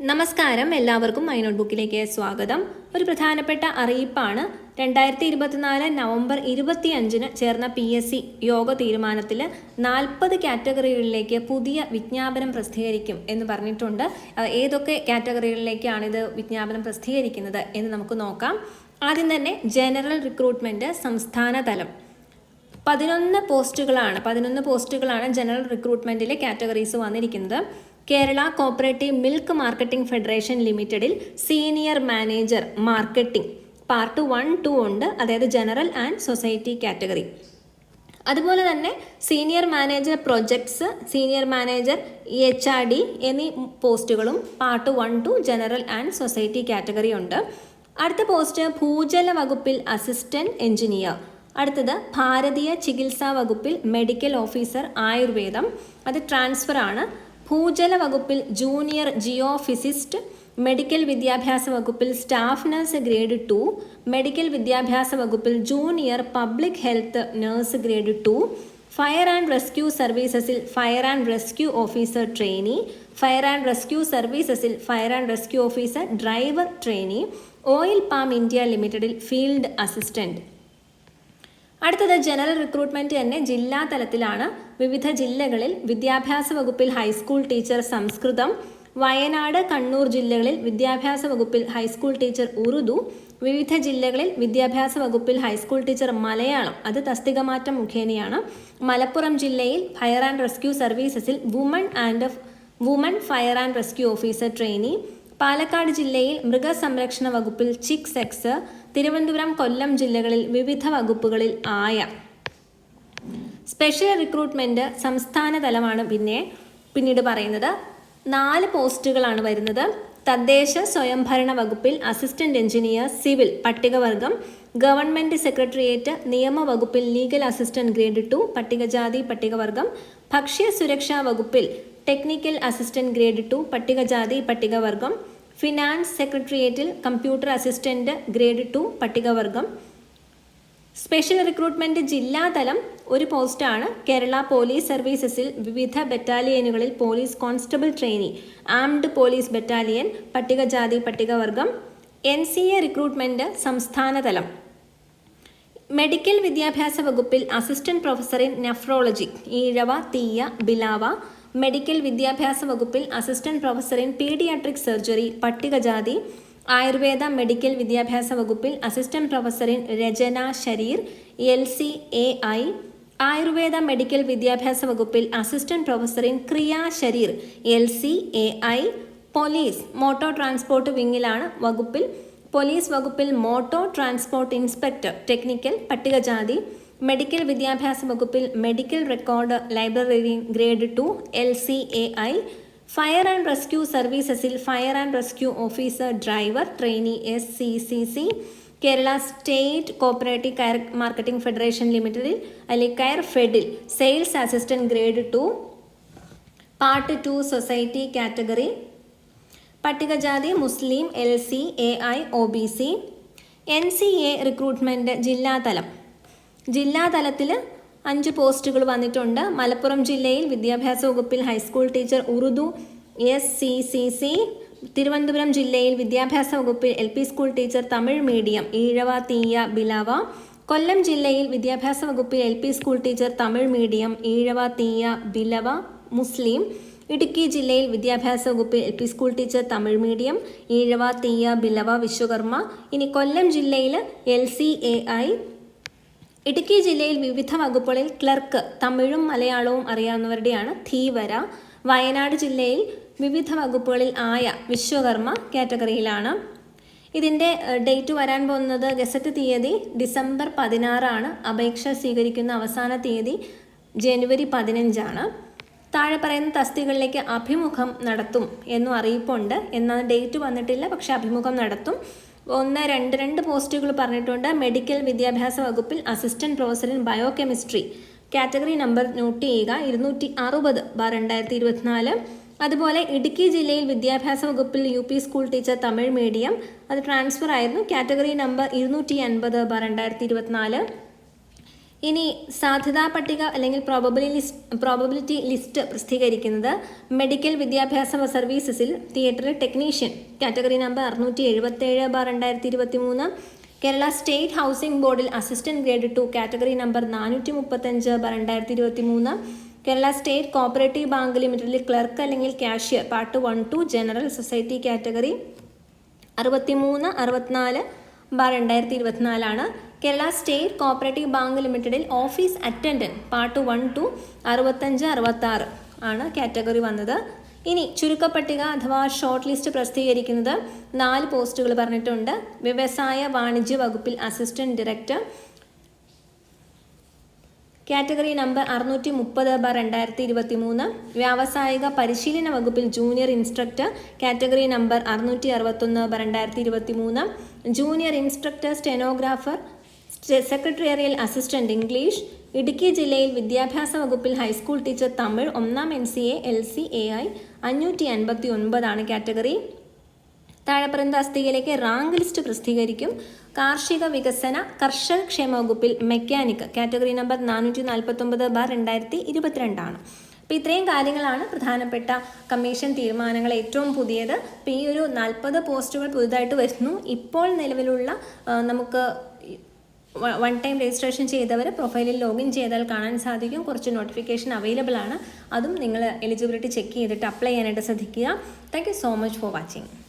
നമസ്കാരം. എല്ലാവർക്കും മൈ നോട്ട്ബുക്കിലേക്ക് സ്വാഗതം. ഒരു പ്രധാനപ്പെട്ട അറിയിപ്പാണ്. രണ്ടായിരത്തി ഇരുപത്തിനാല് നവംബർ ഇരുപത്തി അഞ്ചിന് ചേർന്ന പി എസ് സി യോഗ തീരുമാനത്തിൽ നാൽപ്പത് കാറ്റഗറികളിലേക്ക് പുതിയ വിജ്ഞാപനം പ്രസിദ്ധീകരിക്കും എന്ന് പറഞ്ഞിട്ടുണ്ട്. ഏതൊക്കെ കാറ്റഗറികളിലേക്കാണ് ഇത് വിജ്ഞാപനം പ്രസിദ്ധീകരിക്കുന്നത് എന്ന് നമുക്ക് നോക്കാം. ആദ്യം തന്നെ ജനറൽ റിക്രൂട്ട്മെന്റ് സംസ്ഥാന തലം. പതിനൊന്ന് പോസ്റ്റുകളാണ് പതിനൊന്ന് പോസ്റ്റുകളാണ് ജനറൽ റിക്രൂട്ട്മെന്റിലെ കാറ്റഗറീസ് വന്നിരിക്കുന്നത്. Kerala cooperative milk marketing federation ലിമിറ്റഡിൽ senior manager marketing part one two ഉണ്ട്. അതായത് ജനറൽ ആൻഡ് സൊസൈറ്റി കാറ്റഗറി. അതുപോലെ തന്നെ senior manager projects senior manager H R D എന്നീ പോസ്റ്റുകളും part one two general and society category ഉണ്ട്. അടുത്ത പോസ്റ്റ് ഭൂജല വകുപ്പിൽ അസിസ്റ്റന്റ് എഞ്ചിനീയർ അടുത്തത് ഭാരതീയ ചികിത്സാ വകുപ്പിൽ മെഡിക്കൽ ഓഫീസർ ആയുർവേദം. അത് ട്രാൻസ്ഫർ ആണ് ഭൂജല വകുപ്പിൽ ജൂനിയർ ജിയോ ഫിസിസ്റ്റ് മെഡിക്കൽ വിദ്യാഭ്യാസ വകുപ്പിൽ staff nurse grade two medical വിദ്യാഭ്യാസ വകുപ്പിൽ junior public health nurse grade two fire and rescue സർവീസസിൽ fire and rescue officer trainee fire and rescue സർവീസസിൽ fire and rescue officer driver trainee oil palm India ലിമിറ്റഡിൽ field assistant. അടുത്തത് general recruitment തന്നെ ജില്ലാ തലത്തിലാണ്. വിവിധ ജില്ലകളിൽ വിദ്യാഭ്യാസ വകുപ്പിൽ ഹൈസ്കൂൾ ടീച്ചർ സംസ്കൃതം. വയനാട് കണ്ണൂർ ജില്ലകളിൽ വിദ്യാഭ്യാസ വകുപ്പിൽ ഹൈസ്കൂൾ ടീച്ചർ ഉറുദു. വിവിധ ജില്ലകളിൽ വിദ്യാഭ്യാസ വകുപ്പിൽ ഹൈസ്കൂൾ ടീച്ചർ മലയാളം. അത് തസ്തികമാറ്റം മുഖേനയാണ്. മലപ്പുറം ജില്ലയിൽ fire and rescue സർവീസസിൽ woman and woman fire and rescue officer trainee Palakkad ജില്ലയിൽ മൃഗസംരക്ഷണ വകുപ്പിൽ ചിക് സെക്സ് തിരുവനന്തപുരം കൊല്ലം ജില്ലകളിൽ വിവിധ വകുപ്പുകളിൽ ആയ സ്പെഷ്യൽ റിക്രൂട്ട്മെന്റ് സംസ്ഥാന തലമാണ് പിന്നെ പിന്നീട് പറയുന്നത്. നാല് പോസ്റ്റുകളാണ് വരുന്നത്. തദ്ദേശ സ്വയംഭരണ വകുപ്പിൽ അസിസ്റ്റന്റ് എഞ്ചിനീയർ സിവിൽ പട്ടികവർഗം ഗവൺമെന്റ് സെക്രട്ടേറിയറ്റ് നിയമ വകുപ്പിൽ ലീഗൽ അസിസ്റ്റന്റ് ഗ്രേഡ് ടു പട്ടികജാതി പട്ടികവർഗം ഭക്ഷ്യ സുരക്ഷാ വകുപ്പിൽ ടെക്നിക്കൽ അസിസ്റ്റന്റ് ഗ്രേഡ് ടു പട്ടികജാതി പട്ടികവർഗം ഫിനാൻസ് സെക്രട്ടേറിയറ്റിൽ കമ്പ്യൂട്ടർ അസിസ്റ്റന്റ് ഗ്രേഡ് ടു പട്ടികവർഗം സ്പെഷ്യൽ റിക്രൂട്ട്മെന്റ് ജില്ലാതലം ഒരു പോസ്റ്റാണ് കേരള പോലീസ് സർവീസസിൽ വിവിധ ബറ്റാലിയനുകളിൽ police constable trainee armed police battalion പട്ടികജാതി പട്ടികവർഗം എൻ സി എ റിക്രൂട്ട്മെന്റ് സംസ്ഥാനതലം മെഡിക്കൽ വിദ്യാഭ്യാസ വകുപ്പിൽ assistant professor in nephrology Ezhava Thiyya Billava medical വിദ്യാഭ്യാസ വകുപ്പിൽ assistant professor in paediatric surgery പട്ടികജാതി ആയുർവേദ മെഡിക്കൽ വിദ്യാഭ്യാസ വകുപ്പിൽ assistant professor in Rachana Sharir L C A I Ayurveda medical വിദ്യാഭ്യാസ വകുപ്പിൽ assistant professor in Kriya Sharir L C A I police motor transport വിങ്ങിലാണ് വകുപ്പിൽ police വകുപ്പിൽ motor transport inspector technical പട്ടികജാതി medical വിദ്യാഭ്യാസ വകുപ്പിൽ medical record library grade two L C A I fire and rescue സർവീസസിൽ fire and rescue officer driver trainee S C C C Kerala state cooperative coir marketing federation ലിമിറ്റഡിൽ അല്ലെങ്കിൽ coir ഫെഡിൽ sales assistant grade two part two society category പട്ടികജാതി മുസ്ലിം L C A I O B C N C A recruitment ജില്ലാതലം. ജില്ലാതലത്തിൽ അഞ്ച് പോസ്റ്റുകൾ വന്നിട്ടുണ്ട്. മലപ്പുറം ജില്ലയിൽ വിദ്യാഭ്യാസ വകുപ്പിൽ high school teacher Urdu S C C C Thiruvananthapuram ജില്ലയിൽ വിദ്യാഭ്യാസ വകുപ്പിൽ L P school teacher Tamil medium Ezhava Thiyya Billava Kollam ജില്ലയിൽ വിദ്യാഭ്യാസ വകുപ്പിൽ L P school teacher Tamil medium Ezhava Thiyya Billava മുസ്ലിം. ഇടുക്കി ജില്ലയിൽ വിദ്യാഭ്യാസ വകുപ്പിൽ L P school teacher Tamil medium Ezhava Thiyya Billava Vishwakarma. ഇനി കൊല്ലം ജില്ലയിൽ L C A I Idukki ജില്ലയിൽ വിവിധ വകുപ്പുകളിൽ ക്ലർക്ക് തമിഴും മലയാളവും അറിയാവുന്നവരുടെയാണ് ധീവര വയനാട് ജില്ലയിൽ വിവിധ വകുപ്പുകളിൽ ആയ വിശ്വകർമ്മ കാറ്റഗറിയിലാണ്. ഇതിന്റെ ഡേറ്റ് വരാൻ പോകുന്നത് ഗസറ്റ് തീയതി ഡിസംബർ പതിനാറാണ്. അപേക്ഷ സ്വീകരിക്കുന്ന അവസാന തീയതി ജനുവരി പതിനഞ്ചാണ്. താഴെ പറയുന്ന തസ്തികളിലേക്ക് അഭിമുഖം നടത്തും എന്നും അറിയിപ്പുണ്ട്. എന്നാൽ ഡേറ്റ് വന്നിട്ടില്ല പക്ഷെ അഭിമുഖം നടത്തും. ഒന്ന് രണ്ട് രണ്ട് പോസ്റ്റുകൾ പറഞ്ഞിട്ടുണ്ട്. മെഡിക്കൽ വിദ്യാഭ്യാസ വകുപ്പിൽ assistant professor in bio chemistry category number note ചെയ്യുക. ഇരുന്നൂറ്റി അറുപത് ബാർ രണ്ടായിരത്തി ഇരുപത്തിനാല് അതുപോലെ ഇടുക്കി ജില്ലയിൽ വിദ്യാഭ്യാസ വകുപ്പിൽ U P school teacher Tamil medium. അത് ട്രാൻസ്ഫർ ആയിരുന്നു. കാറ്റഗറി നമ്പർ ഇരുന്നൂറ്റി അൻപത് ബാർ രണ്ടായിരത്തി ഇരുപത്തിനാല് ഇനി സാധ്യതാ പട്ടിക അല്ലെങ്കിൽ പ്രോബബിലി ലിസ്റ്റ് പ്രോബബിലിറ്റി ലിസ്റ്റ് പ്രസിദ്ധീകരിക്കുന്നത് മെഡിക്കൽ വിദ്യാഭ്യാസ സർവീസസിൽ തിയേറ്റർ ടെക്നീഷ്യൻ കാറ്റഗറി നമ്പർ അറുന്നൂറ്റി എഴുപത്തേഴ് ബാർ രണ്ടായിരത്തി ഇരുപത്തി മൂന്ന് കേരള സ്റ്റേറ്റ് ഹൗസിംഗ് ബോർഡിൽ assistant grade two category number നാനൂറ്റി മുപ്പത്തഞ്ച് ബാർ രണ്ടായിരത്തി ഇരുപത്തി മൂന്ന് കേരള സ്റ്റേറ്റ് കോപ്പറേറ്റീവ് ബാങ്ക് ലിമിറ്റഡിൽ ക്ലർക്ക് അല്ലെങ്കിൽ cashier part one two general society category അറുപത്തിമൂന്ന് അറുപത്തിനാല് ബാർ രണ്ടായിരത്തി ഇരുപത്തിനാലാണ് കേരള സ്റ്റേറ്റ് കോപ്പറേറ്റീവ് ബാങ്ക് ലിമിറ്റഡിൽ office attendant part one two അറുപത്തഞ്ച് അറുപത്താറ് ആണ് കാറ്റഗറി വന്നത്. ഇനി ചുരുക്കപ്പട്ടിക അഥവാ ഷോർട്ട് ലിസ്റ്റ് പ്രസിദ്ധീകരിക്കുന്നത് നാല് പോസ്റ്റുകൾ പറഞ്ഞിട്ടുണ്ട്. വ്യവസായ വാണിജ്യ വകുപ്പിൽ അസിസ്റ്റന്റ് ഡയറക്ടർ. കാറ്റഗറി നമ്പർ അറുന്നൂറ്റി മുപ്പത് ബാർ രണ്ടായിരത്തി ഇരുപത്തി മൂന്ന് വ്യാവസായിക പരിശീലന വകുപ്പിൽ ജൂനിയർ ഇൻസ്ട്രക്ടർ. കാറ്റഗറി നമ്പർ അറുന്നൂറ്റി അറുപത്തൊന്ന് ബാർ രണ്ടായിരത്തി ഇരുപത്തി മൂന്ന് junior instructor stenographer secretarial assistant English Idukki ജില്ലയിൽ വിദ്യാഭ്യാസ വകുപ്പിൽ ഹൈസ്കൂൾ ടീച്ചർ തമിഴ് ഒന്നാം N C A L C A I അഞ്ഞൂറ്റി അൻപത്തി ഒൻപതാണ് കാറ്റഗറി. താഴെ അസ്ഥികയിലേക്ക് റാങ്ക് ലിസ്റ്റ് പ്രസിദ്ധീകരിക്കും. കാർഷിക വികസന കർഷക ക്ഷേമ വകുപ്പിൽ മെക്കാനിക് കാറ്റഗറി നമ്പർ നാനൂറ്റി നാൽപ്പത്തൊമ്പത് ബാർ രണ്ടായിരത്തി ഇരുപത്തിരണ്ടാണ് അപ്പോൾ ഇത്രയും കാര്യങ്ങളാണ് പ്രധാനപ്പെട്ട കമ്മീഷൻ തീരുമാനങ്ങൾ ഏറ്റവും പുതിയത്. അപ്പോൾ ഈ ഒരു നാൽപ്പത് പോസ്റ്റുകൾ പുതുതായിട്ട് വരുന്നു. ഇപ്പോൾ നിലവിലുള്ള നമുക്ക് വൺ ടൈം രജിസ്ട്രേഷൻ ചെയ്തവർ പ്രൊഫൈലിൽ ലോഗിൻ ചെയ്താൽ കാണാൻ സാധിക്കും. കുറച്ച് നോട്ടിഫിക്കേഷൻ അവൈലബിൾ ആണ്. അതും നിങ്ങൾ എലിജിബിലിറ്റി ചെക്ക് ചെയ്തിട്ട് അപ്ലൈ ചെയ്യാനായിട്ട് ശ്രദ്ധിക്കുക. Thank so much for watching